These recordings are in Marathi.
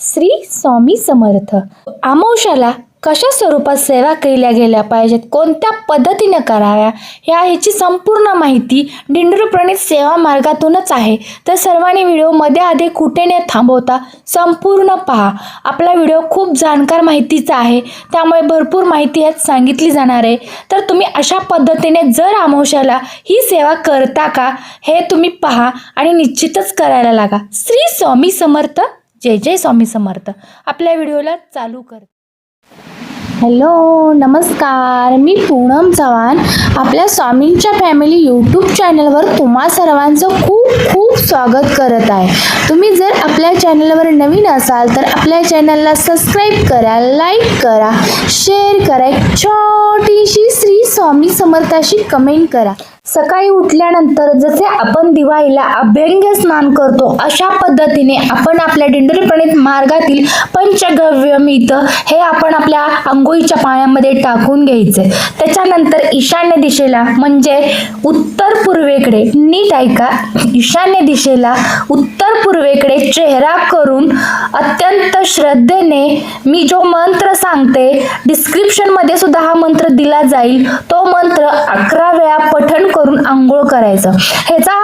श्री स्वामी समर्थ. आमोशाला कशा स्वरूपात सेवा केल्या गेल्या पाहिजेत? कोणत्या पद्धतीने कराव्या? ह्या ह्याची संपूर्ण माहिती दिंडोरी सेवा मार्गातूनच आहे. तर सर्वांनी व्हिडिओमध्ये आधी कुठे न थांबवता संपूर्ण पहा. आपला व्हिडिओ खूप जाणकार माहितीचा आहे. त्यामुळे भरपूर माहिती यात सांगितली जाणार आहे. तर तुम्ही अशा पद्धतीने जर आमोशाला ही सेवा करता का हे तुम्ही पहा आणि निश्चितच करायला लागा. श्री स्वामी समर्थ. जय जय स्वामी समर्थ. आपल्या व्हिडिओला चालू कर. हॅलो नमस्कार. मी पूनम चव्हाण. आपल्या स्वामींच्या फॅमिली यूट्यूब चॅनलवर तुम्हा सर्वांचं खूप खूप स्वागत करत आहे. तुम्ही जर आपल्या चॅनलवर नवीन असाल तर आपल्या चॅनलला सबस्क्राईब करा लाईक करा शेअर करा. एक छोटीशी श्री स्वामी समर्थाशी कमेंट करा. सकाळी उठल्यानंतर जसे आपण दिवाळीला अभ्यंग स्नान करतो अशा पद्धतीने आपण आपल्या दिंडोरी मार्गातील पंचगव्य मित हे आपण आपल्या आंघोळीच्या पाण्यामध्ये टाकून घ्यायचे. त्याच्यानंतर ईशान्य दिशेला म्हणजे उत्तर पूर्वेकडे नीट ऐका ईशान्य दिशेला उत्तर पूर्वेकडे चेहरा करून अत्यंत श्रद्धेने मी जो मंत्र सांगते डिस्क्रिप्शनमध्ये सुद्धा हा मंत्र दिला जाईल. तो मंत्र अकरा वेळा पठण करून आंघोळ करायचं. ह्याचा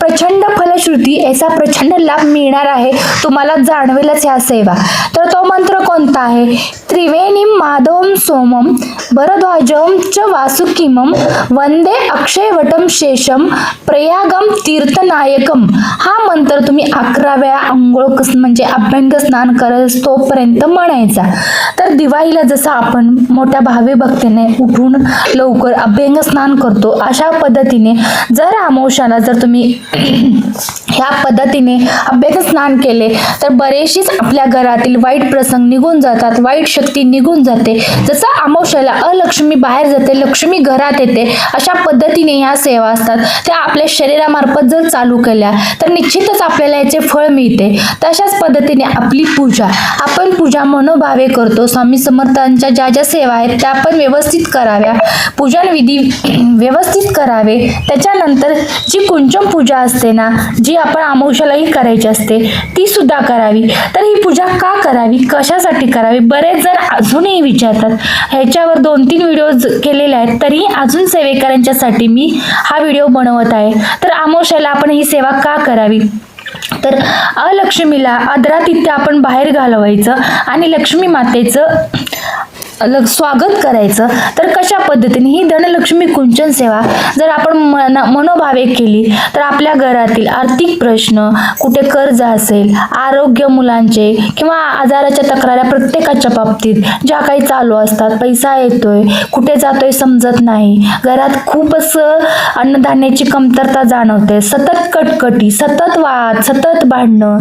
प्रचंड फलश्रुती याचा प्रचंड लाभ मिळणार आहे. तुम्हाला जाणवेलच ह्या सेवा. तर तो मंत्र कोणता आहे? त्रिवेणीम माधवम सोमम भरध्वजम च वासुकिमम वंदे अक्षयवटम शेषम प्रयागम तीर्थनायकम हा मंत्र तुम्ही अकरा वेळा आंघोळ कस म्हणजे अभ्यंग स्नान करत तोपर्यंत म्हणायचा. तर दिवाळीला जसं आपण मोठ्या भावी भक्तीने उठून लवकर अभ्यंग स्नान करतो अशा पद्धतीने जर अमावश्याला जर तुम्ही ह्या पद्धतीने अभ्यंग स्नान केले तर बरेचशीच आपल्या घरातील वाईट प्रसंग निघून जातात वाईट शक्ती निघून जाते. जसं अमावश्याला अलक्ष्मी बाहेर जाते लक्ष्मी घरात येते अशा पद्धतीने ह्या सेवा असतात. त्या आपल्या शरीरामार्फत जर चालू केल्या तर निश्चितच आपल्याला याचे फळ मिळते. तशाच पद्धतीने आपली पूजा आपण पूजा मनोभावे करतो. स्वामी समर्थांच्या ज्या ज्या सेवा आहेत त्या आपण व्यवस्थित कराव्या. पूजन विधी व्यवस्थित करावे. त्याच्यानंतर जी कुंचम पूजा असते ना जी आपण आमोशालाही करायची असते ती सुद्धा करावी. तर ही पूजा का करावी? कशासाठी करावी? बरेच जण अजूनही विचारतात. ह्याच्यावर दोन तीन व्हिडिओ केलेले आहेत. तरीही अजून सेवेकऱ्यांच्यासाठी मी हा व्हिडिओ बनवत आहे. तर आमोशाला आपण ही सेवा का करावी? तर अलक्ष्मीला आदरातिथ्य आपण बाहेर घालवायचं आणि लक्ष्मी मातेचं स्वागत करायचं तर कशा पद्धतीने? ही धनलक्ष्मी कुंचन सेवा जर आपण मन मनोभावे केली तर आपल्या घरातील आर्थिक प्रश्न कुठे कर्ज असेल आरोग्य मुलांचे किंवा आजाराच्या तक्राऱ्या प्रत्येकाच्या बाबतीत ज्या काही चालू असतात पैसा येतोय कुठे जातोय समजत नाही. घरात खूपच अन्नधान्याची कमतरता जाणवते. सतत कटकटी सतत वाद सतत भांडणं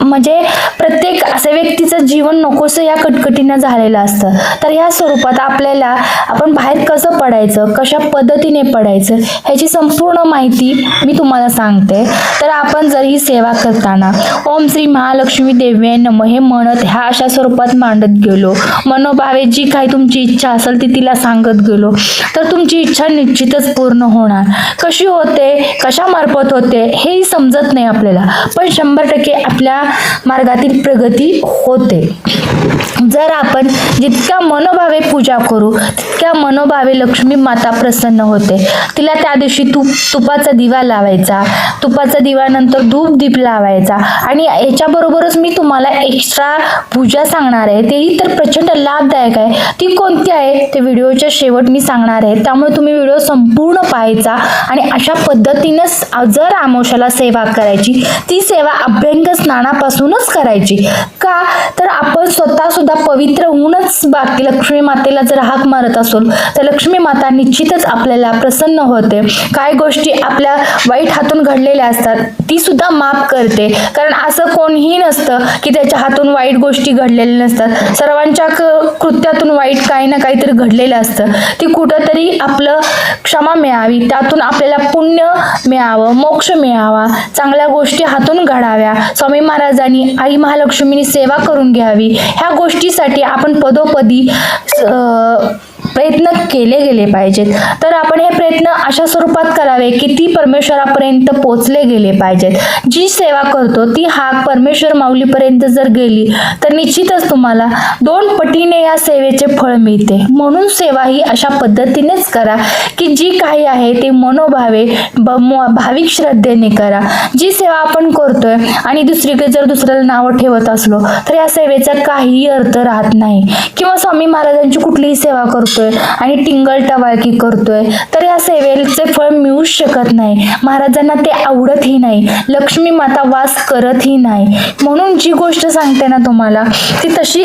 म्हणजे प्रत्येक असे व्यक्तीचं जीवन नकोसं या कटकटीनं झालेलं असतं. तर ह्या स्वरूपात आपल्याला आपण बाहेर कसं पडायचं कशा पद्धतीने पडायचं ह्याची संपूर्ण माहिती मी तुम्हाला सांगते. तर आपण जर ही सेवा करताना ओम श्री महालक्ष्मी देव्ये नम हे म्हणत ह्या अशा स्वरूपात मांडत गेलो. मनोभावे जी काही तुमची इच्छा असेल ती तिला सांगत गेलो. तर तुमची इच्छा निश्चितच पूर्ण होणार. कशी होते कशामार्फत होते हेही समजत नाही आपल्याला. पण शंभर टक्के आपल्या मार्गातील प्रगती होते. जर आपण जितक्या मनोभावे पूजा करू. तितक्या मनोभावे लक्ष्मी माता प्रसन्न होते. तिला त्या दिवशी तूप तुपाचा दिवा लावायचा. तुपाचा दिव्यानंतर धूप दीप लावायचा. आणि याच्याबरोबरच मी तुम्हाला एक्स्ट्रा पूजा सांगणार आहे. तेही तर प्रचंड लाभदायक आहे. ती कोणती आहे? ते व्हिडिओच्या शेवट मी सांगणार आहे. त्यामुळे तुम्ही व्हिडिओ संपूर्ण पाहायचा आणि अशा पद्धतीनंच जर आमोशाला सेवा करायची ती सेवा अभ्यंग स्नानापासूनच करायची. का? तर आपण स्वतः सुद्धा पवित्र होऊनच बाकी लक्ष्मी मातेला जर हाक मारत असून तर लक्ष्मी माता निश्चितच आपल्याला प्रसन्न होते. काय गोष्टी आपल्या वाईट हातून घडलेल्या असतात ती सुद्धा माफ करते. कारण असं कोणीही नसतं की त्याच्या हातून वाईट गोष्टी घडलेल्या नसतात. सर्वांच्या क- कृत्यातून वाईट काही ना काहीतरी घडलेलं असतं. ती कुठंतरी आपलं क्षमा मिळावी त्यातून आपल्याला पुण्य मिळावं मोक्ष मिळावा चांगल्या गोष्टी हातून घडाव्या. स्वामी महाराजांनी आई महालक्ष्मीनी सेवा करून घ्यावी. ह्या गोष्टीसाठी आपण पदोपदी 呃。प्रयत्न केले गेले पाहिजेत. तर आपण हे प्रयत्न अशा स्वरूपात करावे की ती परमेश्वरापर्यंत पोचले गेले पाहिजेत. जी सेवा करतो ती हाक परमेश्वर माऊलीपर्यंत जर गेली तर निश्चितच तुम्हाला दोन पटीने या सेवेचे फळ मिळते. म्हणून सेवा ही अशा पद्धतीनेच करा की जी काही आहे ते मनोभावे ब- म- भाविक श्रद्धेने करा. जी सेवा आपण करतोय आणि दुसरीकडे जर दुसऱ्याला नावं ठेवत असलो तर या सेवेचा काहीही अर्थ राहत नाही. किंवा स्वामी महाराजांची कुठलीही सेवा करतोय आणि टिंगल टवाळकी करतोय. तर या सेवेचे फळ मिळूच शकत नाही. महाराजांना ते आवडतही नाही. लक्ष्मी माता वास करतही नाही. म्हणून जी गोष्ट सांगते ना तुम्हाला ती तशी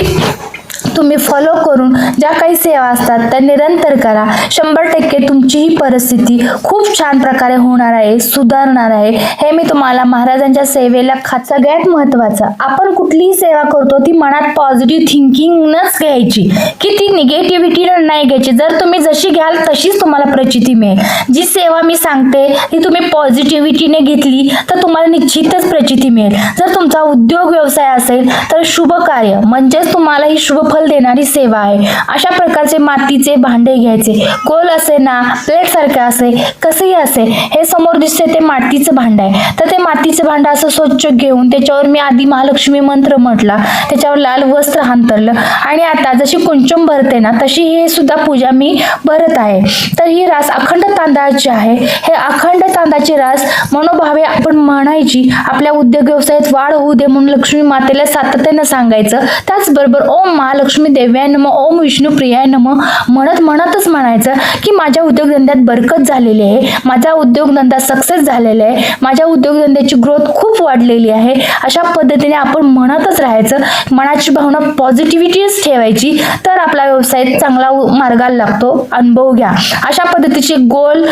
तुम्ही फॉलो करून ज्या काही सेवा असतात त्या निरंतर करा. शंभर टक्के तुमची ही परिस्थिती खूप छान प्रकारे होणार आहे सुधारणार आहे. हे मी तुम्हाला महाराजांच्या सेवेला खा सगळ्यात महत्त्वाचं. आपण कुठलीही सेवा करतो ती मनात पॉझिटिव्ह थिंकिंगनच घ्यायची. की ती निगेटिव्हिटी नाही घ्यायची. जर तुम्ही जशी घ्याल तशीच तुम्हाला प्रचिती मिळेल. जी सेवा मी सांगते ती तुम्ही पॉझिटिव्हिटीने घेतली तर तुम्हाला निश्चितच प्रचिती मिळेल. जर तुमचा उद्योग व्यवसाय असेल तर शुभ कार्य. म्हणजेच तुम्हाला ही शुभ फल देणारी सेवा आहे. अशा प्रकारचे मातीचे भांडे घ्यायचे. गोल असे ना प्लेट सारखे असे कसेही असे हे समोर दिसते ते मातीचं भांड आहे. तर ते मातीचं भांड असं स्वच्छ घेऊन त्याच्यावर मी आधी महालक्ष्मी मंत्र म्हटला. त्याच्यावर लाल वस्त्र हांतरलं. आणि आता जशी कुंचम भरते ना तशी हे सुद्धा पूजा मी भरत आहे. तर ही रास अखंड तांदळाची आहे. हे अखंड तांदळाची रास मनोभावे आपण म्हणायची आपल्या उद्योग व्यवसायात वाढ होऊ दे म्हणून लक्ष्मी मातेला सातत्यानं सांगायचं. त्याचबरोबर ओम महालक्ष्मी देव्याय नम ओम विष्णू प्रियाय नम. म्हणत म्हणतच म्हणायचं की माझ्या उद्योगधंद्यात बरकत झालेली आहे. माझा उद्योगधंदा सक्सेस झालेला आहे. माझ्या उद्योगधंद्याची ग्रोथ खूप वाढलेली आहे. अशा पद्धतीने आपण म्हणतच राहायचं. मनाची भावना पॉझिटिव्हिटीच ठेवायची. तर आपला व्यवसाय चांगला मार्गाला लागतो. अनुभव घ्या. अशा पद्धतीचे गोल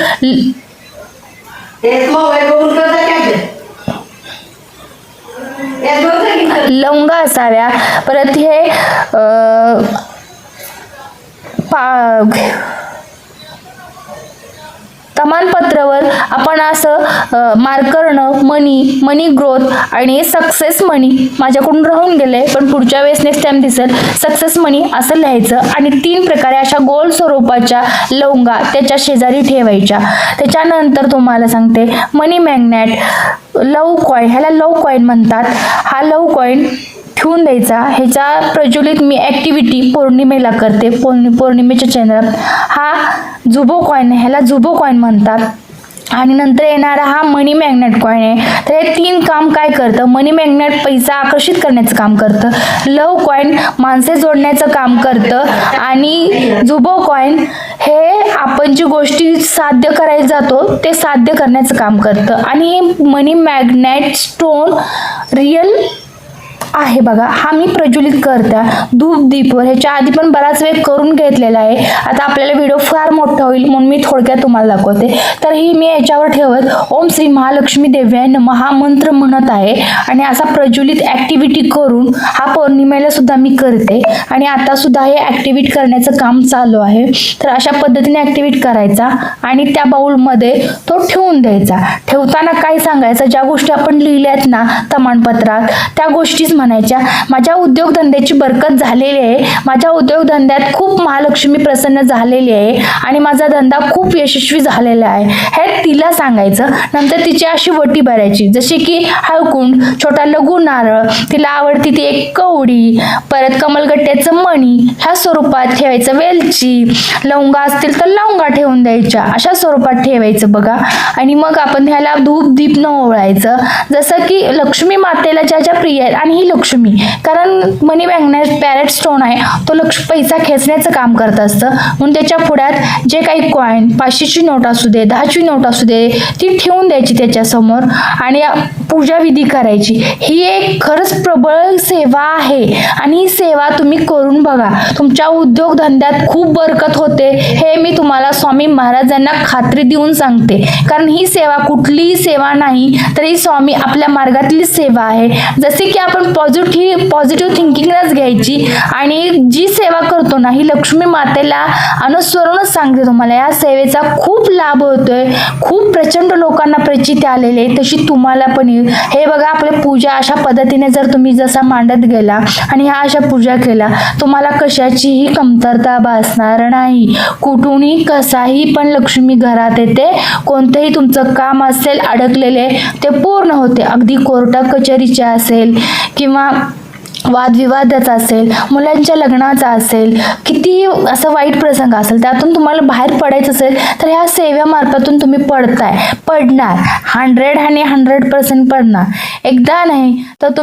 एक मोबाईल बघून करता काय ते? एक बघता की करता? लवंगा असाव्या. परत हे अ, पा प्रमाणपत्रावर आपण असं अ, मनी मनी ग्रोथ आणि सक्सेस मनी माझ्याकडून राहून गेले पण पुढच्या वेळेस नेक्स्ट टाइम दिसेल सक्सेस मनी असं लिहायचं आणि तीन प्रकारे अशा गोल स्वरूपाच्या लवंगा त्याच्या शेजारी ठेवायच्या. त्याच्यानंतर तुम्हाला सांगते मनी मॅग्नेट लव कॉईन ह्याला लव कॉईन म्हणतात. हा लव कॉईन ठेवून द्यायचा. ह्याचा प्रज्वलित मी ॲक्टिव्हिटी पौर्णिमेला करते. पौर्णि पौर्णिमेच्या चंद्रात हा जुबो कॉईन ह्याला जुबो कॉईन म्हणतात. आणि नंतर येणारा हा मनी मॅग्नेट कॉईन आहे. तर हे तीन काम काय करतं? मनी मॅग्नेट पैसा आकर्षित करण्याचं काम करतं. लव कॉईन माणसे जोडण्याचं काम करतं. आणि जुबो कॉईन हे आपण जी गोष्टी साध्य करायला जातो ते साध्य करण्याचं काम करतं. आणि हे मनी मॅग्नेट स्टोन रिअल आहे बघा. हा मी प्रज्वलित करता. धूप दीपवर ह्याच्या आधी पण बराच वेळ करून घेतलेला आहे. आता आपल्याला व्हिडिओ फार मोठा होईल म्हणून मी थोडक्यात तुम्हाला दाखवते. तर ही मी याच्यावर ठेवत. ओम श्री महालक्ष्मी देव्याय महामंत्र हा मंत्र म्हणत आहे. आणि असा प्रज्वलित ॲक्टिव्हिटी करून हा पौर्णिमेला सुद्धा मी करते. आणि आता सुद्धा हे ॲक्टिव्हिट करण्याचं काम चालू आहे. तर अशा पद्धतीने ॲक्टिव्हिट करायचा आणि त्या बाउलमध्ये तो ठेवून द्यायचा. ठेवताना काय सांगायचं? ज्या गोष्टी आपण लिहिल्यात ना प्रमाणपत्रात त्या गोष्टीच म्हणायच्या माझ्या उद्योगधंद्याची बरकत झालेली आहे. माझ्या उद्योगधंद्यात खूप महालक्ष्मी प्रसन्न झालेली आहे आणि माझा धंदा खूप यशस्वी झालेला आहे. हे तिला सांगायचं. नंतर तिची अशी वटी भरायची. जशी की हळकुंड छोटा लघु नारळ तिला आवडती ती एक कवडी परत कमलगट्ट्याचं मणी ह्या स्वरूपात ठेवायचं वेलची लवंगा असतील तर लवंगा ठेवून द्यायच्या. अशा स्वरूपात ठेवायचं बघा. आणि मग आपण ह्याला धूप दीप न ओळायचं जसं की लक्ष्मी मातेला ज्या ज्या प्रिय आहेत आणि ही लक्ष्मी. कारण मनी मॅग्नेट पॅरेट स्टोन आहे तो लक्ष पैसा खेचण्याचं काम करत असतं. म्हणून त्याच्या पुढ्यात जे काही कॉईन पाचशेची नोट असू दे दहाची नोट असू दे ती ठेवून द्यायची त्याच्यासमोर आणि पूजा विधी करायची. ही एक खरंच प्रबळ सेवा आहे आणि ही सेवा तुम्ही करून बघा. तुमच्या उद्योगधंद्यात खूप बरकत होते हे मी तुम्हाला स्वामी महाराजांना खात्री देऊन सांगते. कारण ही सेवा कुठलीही सेवा नाही तर ही स्वामी आपल्या मार्गातली सेवा आहे. जसे की आपण पॉझिटिव्ह पॉझिटिव्ह थिंकिंगलाच घ्यायची आणि जी सेवा करतो ना ही लक्ष्मी मातेला अनुसरूनच सांगते तुम्हाला. या सेवेचा खूप लाभ होतोय खूप प्रचंड लोकांना प्रचिती आलेली आहे. तशी तुम्हाला पण येईल. हे बघा आपल्या पूजा अशा पद्धतीने जर तुम्ही जसा मांडत गेला आणि ह्या अशा पूजा केल्या तुम्हाला कशाचीही कमतरता भासणार नाही. कुठूनही कसाही पण लक्ष्मी घरात येते. कोणतंही तुमचं काम असेल अडकलेले ते पूर्ण होते. अगदी कोर्टा कचेरीचे असेल किंवा वादविवादाचा असेल मुलांच्या लग्नाचा असेल कितीही असं वाईट प्रसंग असेल त्यातून तुम्हाला बाहेर पडायचं असेल तर ह्या सेवेमार्फतून तुम्ही पडताय. पडणार. हंड्रेड आणि हंड्रेड पर्सेंट पडणार. एकदा नाही तर तुम्ही